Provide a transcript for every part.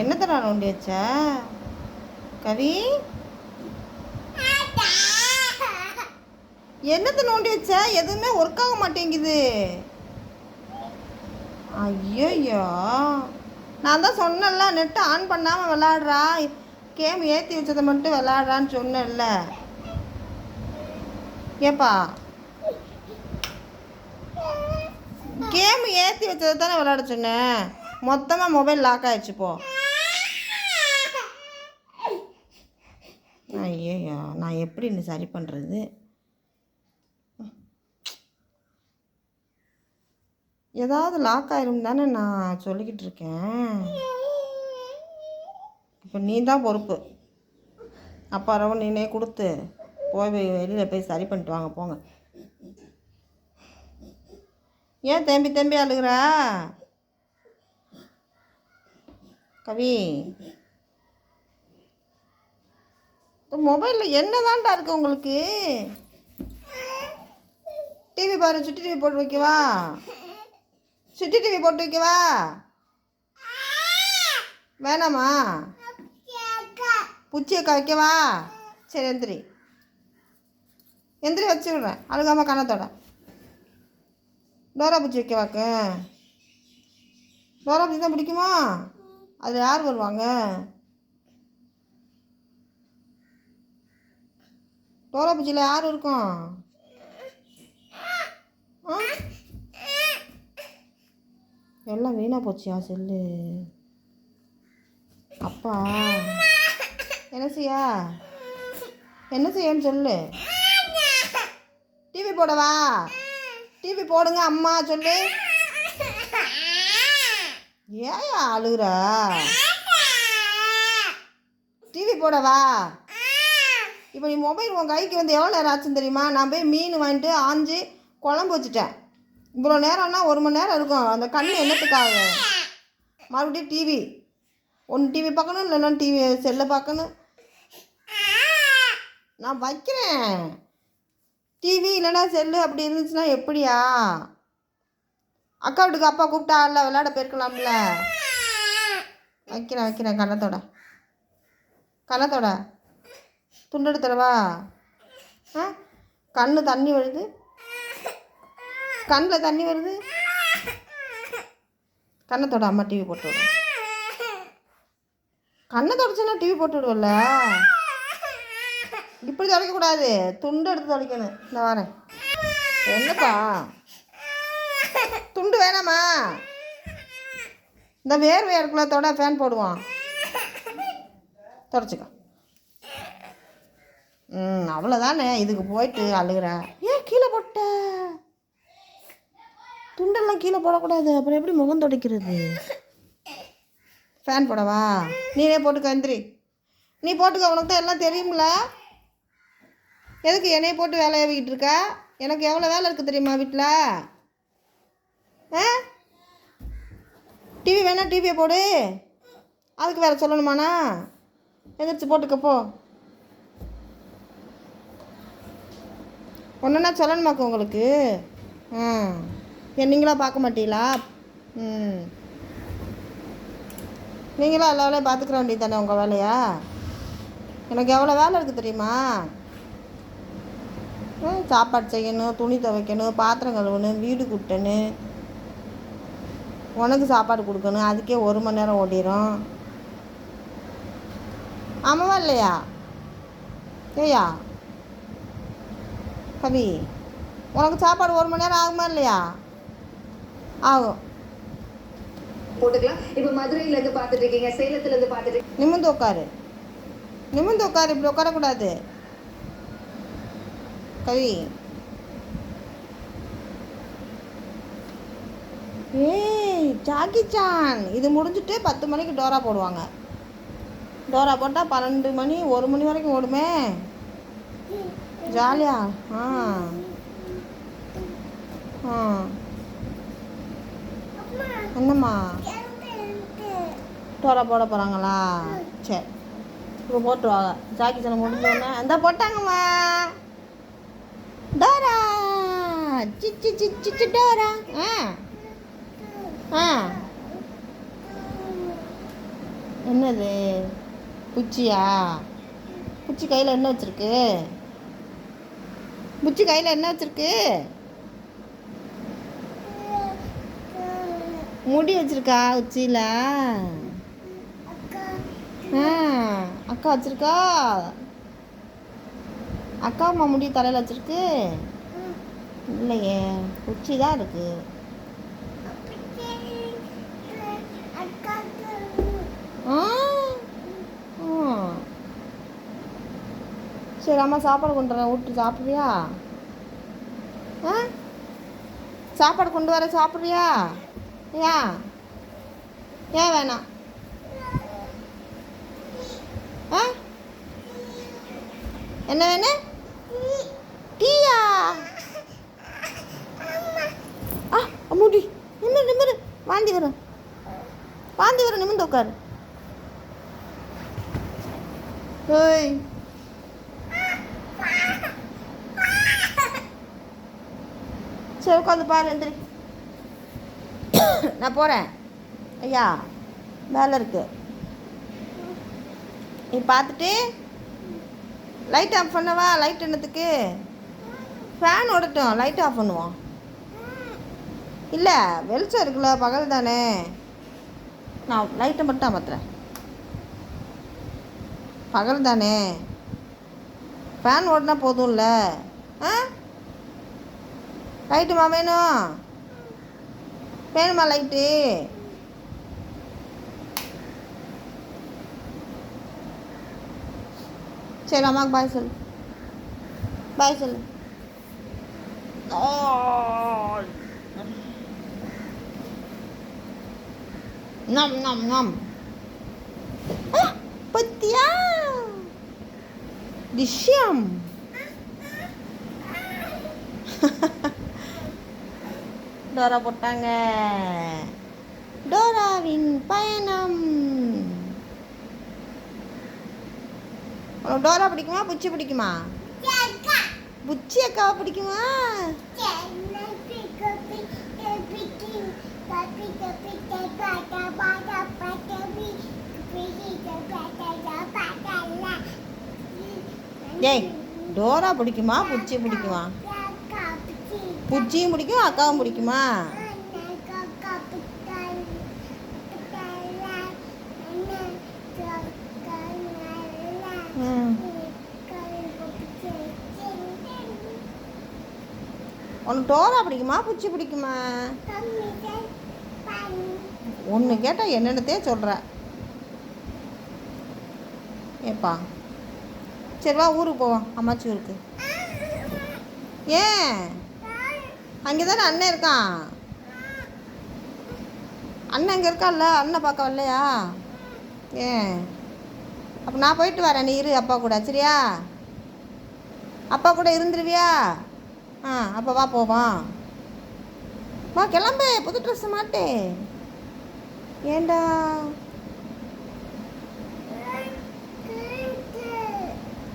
என்னத்தடா நோண்டி வச்ச? கவி? என்னத்தை நோண்டி வச்ச? எதுவுமே ஒர்க் ஆக மாட்டேங்குது. ஐயோ நான் தான் சொன்னேன்ல நெட்டு ஆன் பண்ணாமல் விளாடுறா. கேம் ஏற்றி வச்சதை மட்டும் விளாடுறான்னு சொன்னேன்ல. ஏப்பா. கேம் ஏற்றி வச்சதை தானே விளாட சொன்னேன் மொத்தமாக மொபைல் லாக் ஆயிடுச்சு போ. ஐயோ நான் எப்படி இன்னும் சரி பண்ணுறது ஏதாவது லாக் ஆயிரும் தானே நான் சொல்லிக்கிட்டு இருக்கேன். இப்போ நீ தான் பொறுப்பு. அப்பா ரவ நீனே கொடுத்து போய் வெளியில் போய் சரி பண்ணிட்டு வாங்க போங்க. ஏன் தேம்பி தேம்பி அழுகுறா? கவி. மொபைலில் என்ன தான்டா இருக்கு உங்களுக்கு? டிவி பாரு சுட்டி டிவி போட்டு வைக்கவா? சுட்டி டிவி போட்டு வைக்கவா? வேணாமா? பூச்சி அக்கா வைக்கவா? சரி எந்திரி. எந்திரி வச்சு விட்றேன் அழுகாம கணத்தோட டோரா பூச்சி வைக்கவாக்கு? டோரா பூச்சி தான் பிடிக்குமா? அதில் யார் வருவாங்க? டோரா பூச்சியில் யார் இருக்கும்? ஆ? எல்லாம் வீணாக போச்சியா செல்லு? அப்பா என்ன செய்யா? என்ன செய்யன்னு சொல்லு. டிவி போடவா? டிவி போடுங்க அம்மா சொல்லு. ஏயா அழுகுற? டிவி போடவா? இப்போ நீ மொபைல் உன் கைக்கு வந்து எவ்வளோ நேரம் ஆச்சுன்னு தெரியுமா? நான் போய் மீன் வாங்கிட்டு ஆஞ்சு குழம்பு வச்சுட்டேன். இவ்வளோ நேரம்னா ஒரு மணி நேரம் இருக்கும். அந்த கண் என்னத்துக்காக? மறுபடியும் டிவி ஒன்று டிவி பார்க்கணும் இல்லைன்னா டிவி செல்லை பார்க்கணும். நான் வைக்கிறேன். டிவி இல்லைன்னா செல்லு அப்படி இருந்துச்சுன்னா எப்படியா? அக்கா வீட்டுக்கு அப்பா இல்லை விளையாட போயிருக்கலாம்ல. வைக்கிறேன் வைக்கிறேன் கண்ணத்தோட கண்ணத்தோட துண்டெடு தரவா ஆ? கண்ணு தண்ணி வருது. கண்ணில் தண்ணி வருது. கண்ணத்தோட அம்மா டிவி போட்டு விடும் கண்ணை தொடச்சுன்னா டிவி போட்டு விடுவல்ல? இப்படி துடைக்கக்கூடாது துண்டு எடுத்து துடைக்கணும் நான் வரேன். என்னப்பா? துண்டு வேணாமா? இந்த வேர்வை இருக்குள்ள தொட ஃபேன் போடுவான் தொடச்சிக்கோ. ம் அவ்வளோதானே இதுக்கு போயிட்டு அழுகுற. ஏன் கீழே போட்ட? துண்டெல்லாம் கீழே போடக்கூடாது. அப்புறம் எப்படி முகம் துடைக்கிறது? ஃபேன் போடவா? நீனே போட்டுக்க எந்திரி. நீ போட்டுக்க உனக்கு தான் எல்லாம் தெரியும்ல? எதுக்கு என்னைய போட்டு வேலை ஏவிக்கிட்டு இருக்க? எனக்கு எவ்வளோ வேலை இருக்குது தெரியுமா வீட்டில் ஆ? டிவி வேணா டிவியை போடு. அதுக்கு வேறு சொல்லணுமாண்ணா? எந்திரிச்சு போட்டுக்கப்போ ஒன்றுனா சொல்லணுமாக்கு உங்களுக்கு? ஆ ஏன் நீங்களா பார்க்க மாட்டீங்களா? ம். நீங்களா எல்லா வேலையும் பார்த்துக்கிற வேண்டியது தானே உங்கள் வேலையா? எனக்கு எவ்வளோ வேலை இருக்குது தெரியுமா? ம், சாப்பாடு செய்யணும் துணி துவைக்கணும் பாத்திரம் கழுவணும் வீடு கூட்டணும். உனக்கு சாப்பாடு கொடுக்கணும் அதுக்கே ஒரு மணி நேரம் ஓடிரும். ஆமாவா இல்லையா? ஏயா கவி. உனக்கு சாப்பாடு ஒரு மணி நேரம் ஆகுமா இல்லையா? ஆகும் போட்டுக்கலாம். இப்ப மதுரையில இருந்து பாத்துட்டு இருக்கீங்க சேலத்துல இருந்து இருக்கீங்க. நிமிந்து உட்காரு. நிமிந்து உட்காரு இப்படி உட்காரக்கூடாது. கவி. ஏய் ஜாக்கி சான் இது முடிஞ்சுட்டு பத்து மணிக்கு டோரா போடுவாங்க. டோரா போட்டால் பன்னெண்டு மணி ஒரு மணி வரைக்கும் ஓடுமே. ஜாலியா? ஆ. ஆ. என்னம்மா? டோரா போட போகிறாங்களா சரி இப்போ போட்டுருவாங்க ஜாக்கி சனம் முடிஞ்சோடனே அந்த போட்டாங்கம்மா. டோரா. சிச்சி சிச்சி சி டோரா. ஆ. ஆ. என்னது? குச்சியா? குச்சி கையில் என்ன வச்சுருக்கு? குச்சி கையில் என்ன வச்சிருக்கு? முடி வச்சிருக்கா உச்சியில்? ஆ அக்கா வச்சிருக்கா? அக்கா அம்மா முடி தலையில் வச்சிருக்கு? இல்லையே உச்சி தான் இருக்கு ஆ. சரி அம்மா சாப்பாடு கொண்டு வரேன் விட்டு சாப்பிட்றியா? ஆ? சாப்பாடு கொண்டு வர சாப்பிட்றியா? ஏன் ஏன் வேணாம். ஆ? என்ன வேணும் டீயா? ஆ அம்முடி நிமிரு நிமிரு. வாந்தி வரும். வாந்தி வரும் நிமிர்ந்து உட்காரு. ஓய். சரி உட்காந்து பாரு எந்திரி. நான் போகிறேன் ஐயா வேலை இருக்கு. நீ பார்த்துட்டு லைட் ஆஃப் பண்ணவா? லைட் என்னத்துக்கு? ஃபேன் ஓடட்டும் லைட் ஆஃப் பண்ணுவோம். இல்லை வெளிச்சம் இருக்குல்ல பகல் தானே. நான் லைட்டை மட்டும் அமர்த்துறேன். பகல் தானே. ஃபேன் ஓடினா போதும்ல. ஆ? லைட்டுமா வேணும் வேணுமா லைட்டு சரி அம்மாவுக்கு பாய் சொல்லு. பாய் சொல்லு. நம் நம் நம் ஆ, பத்தியா விஷயம் டோரா போட்டாங்க டோராவின் பயணம் உனக்கு டோரா பிடிக்குமா புச்சி பிடிக்குமா புச்சி அக்காவை பிடிக்குமா டேய் டோரா பிடிக்குமா? புச்சி பிடிக்குமா? புச்சியும் பிடிக்கும் அக்காவும் பிடிக்குமா? உனக்கு டோரா பிடிக்குமா? புச்சி பிடிக்குமா? ஒன்று கேட்டால் என்னென்னத்தையே சொல்கிற ஏப்பா. சரி வா ஊருக்கு போவோம். அம்மாச்சி ஊருக்கு. ஏன்? அங்கே தானே அண்ணன் இருக்கான்? அண்ணன் இங்கே இருக்கான்ல அண்ணன் பார்க்க வரலையா? ஏன்? அப்போ நான் போயிட்டு வரேன் நீ இரு அப்பா கூட சரியா? அப்பா கூட இருந்துருவியா? ஆ அப்போ வா போவோம். வா கிளம்பு புது ட்ரெஸ் மாட்டே. ஏண்டா?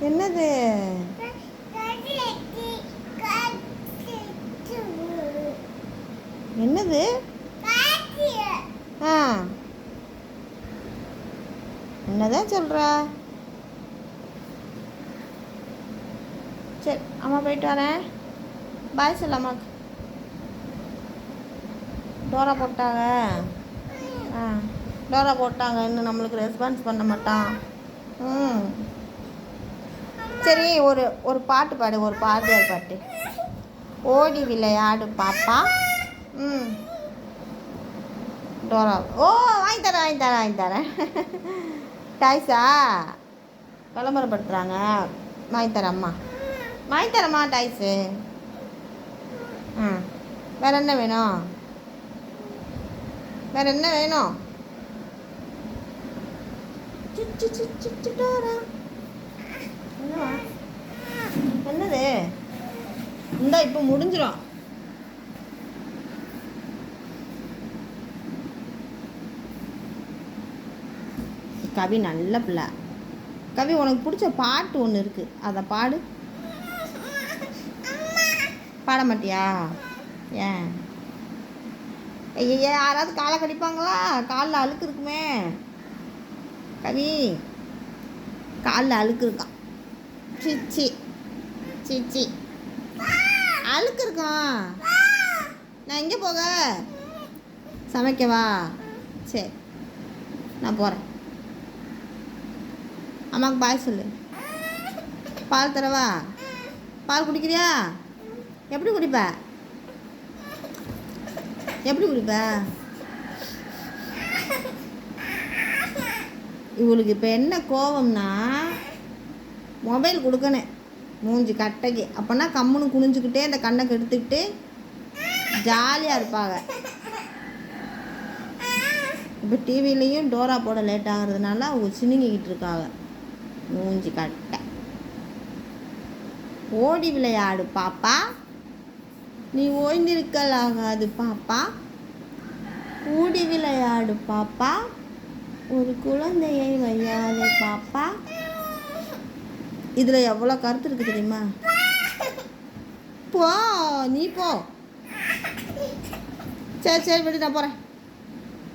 என்னது? என்னது? ஆ. என்னதான் சொல்கிற சரி அம்மா போயிட்டு வரேன். பாய் சொல்ல அம்மாக்கு டோரா போட்டாங்க. ஆ. டோரா போட்டாங்க. இன்னும் நம்மளுக்கு ரெஸ்பான்ஸ் பண்ண மாட்டான். ம். சரி ஒரு ஒரு பாட்டு பாடு ஒரு பாரதியார் பாட்டு. ஓடி விளையாடு பாப்பா. ம். டோரா. ஓ வாங்கி தரேன் வாங்கி தரேன் வாங்கி தரேன். டாய்ஸா விளம்பரப்படுத்துகிறாங்க வாங்கி தரேன் வாங்கி தரேம்மா டாய்ஸு. ஆ வேற என்ன வேணும்? வேற என்ன வேணும் சுச்சு சுச்சு சுச்சு டோரா என்னவா என்னது? இந்தா இப்போ முடிஞ்சிடும் கவி நல்ல பிள்ளை. கவி உனக்கு பிடிச்ச பாட்டு ஒன்று இருக்குது அதை பாடு. பாட மாட்டியா? ஏன்? ஐயா யாராவது காலை கடிப்பாங்களா? காலில் அழுக்கு இருக்குமே. கவி காலில் அழுக்கு இருக்கான் சிச்சி சிச்சி அழுக்கு இருக்கும் நான் எங்கே போக? சமைக்கவா? சரி நான் போகிறேன் அம்மாவுக்கு பாய் சொல்லு. பால் தரவா? பால் குடிக்கிறியா? எப்படி குடிப்ப? எப்படி குடிப்ப? இவளுக்கு இப்போ என்ன கோபம்னா மொபைல் கொடுக்கணும். மூஞ்சி கட்டைக்கு அப்போனா கம்முன்னு குனிஞ்சுக்கிட்டே இந்த கண்ணை கெடுத்துக்கிட்டு ஜாலியாக இருப்பாங்க. இப்போ டிவிலையும் டோரா போட லேட் ஆகிறதுனால அவங்க சினுங்கிக்கிட்டு இருக்காங்க. மூஞ்சி கட்டை. ஓடி விளையாடு பாப்பா. நீ ஓய்ந்திருக்கலாகாது பாப்பா. கூடி விளையாடு பாப்பா. ஒரு குழந்தையை வையாதே பாப்பா. இதில் எவ்வளோ கருத்து இருக்குது தெரியுமா? போ நீ போ. சரி சரி விடு நான் போகிறேன்